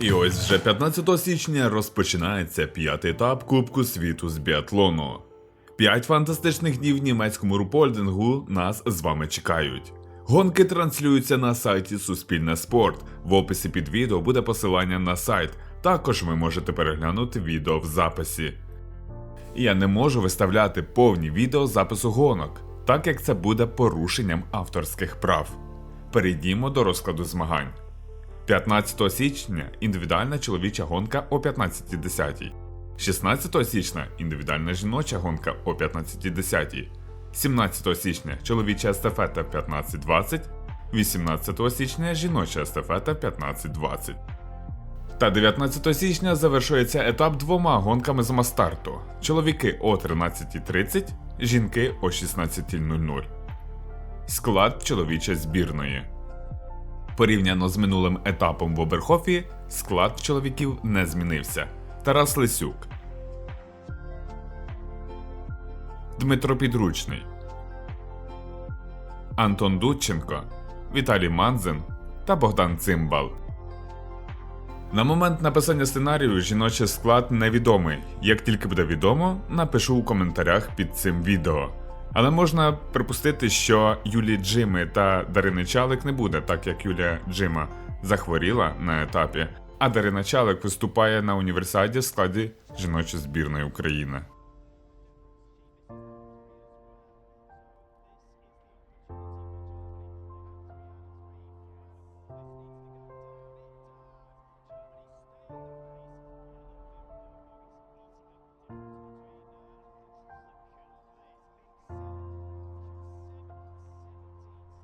І ось вже 15 січня розпочинається п'ятий етап Кубку світу з біатлону. П'ять фантастичних днів німецькому рупольдингу нас з вами чекають. Гонки транслюються на сайті Суспільне спорт. В описі під відео буде посилання на сайт. Також ви можете переглянути відео в записі. Я не можу виставляти повні відео запису гонок, так як це буде порушенням авторських прав. Перейдімо до розкладу змагань. 15 січня індивідуальна чоловіча гонка о 15.10. 16 січня індивідуальна жіноча гонка о 15.10. 17 січня чоловіча естафета 15.20. 18 січня жіноча естафета 15.20. Та 19 січня завершується етап двома гонками з мастарту. Чоловіки о 13.30, жінки о 16.00. Склад чоловічої збірної. Порівняно з минулим етапом в Оберхофі, склад чоловіків не змінився. Тарас Лисюк, Дмитро Підручний, Антон Дудченко, Віталій Манзин та Богдан Цимбал. На момент написання сценарію жіночий склад невідомий. Як тільки буде відомо, напишу у коментарях під цим відео. Але можна припустити, що Юлі Джими та Дарини Чалик не буде, так як Юлія Джима захворіла на етапі, а Дарина Чалик виступає на універсаді в складі жіночої збірної України.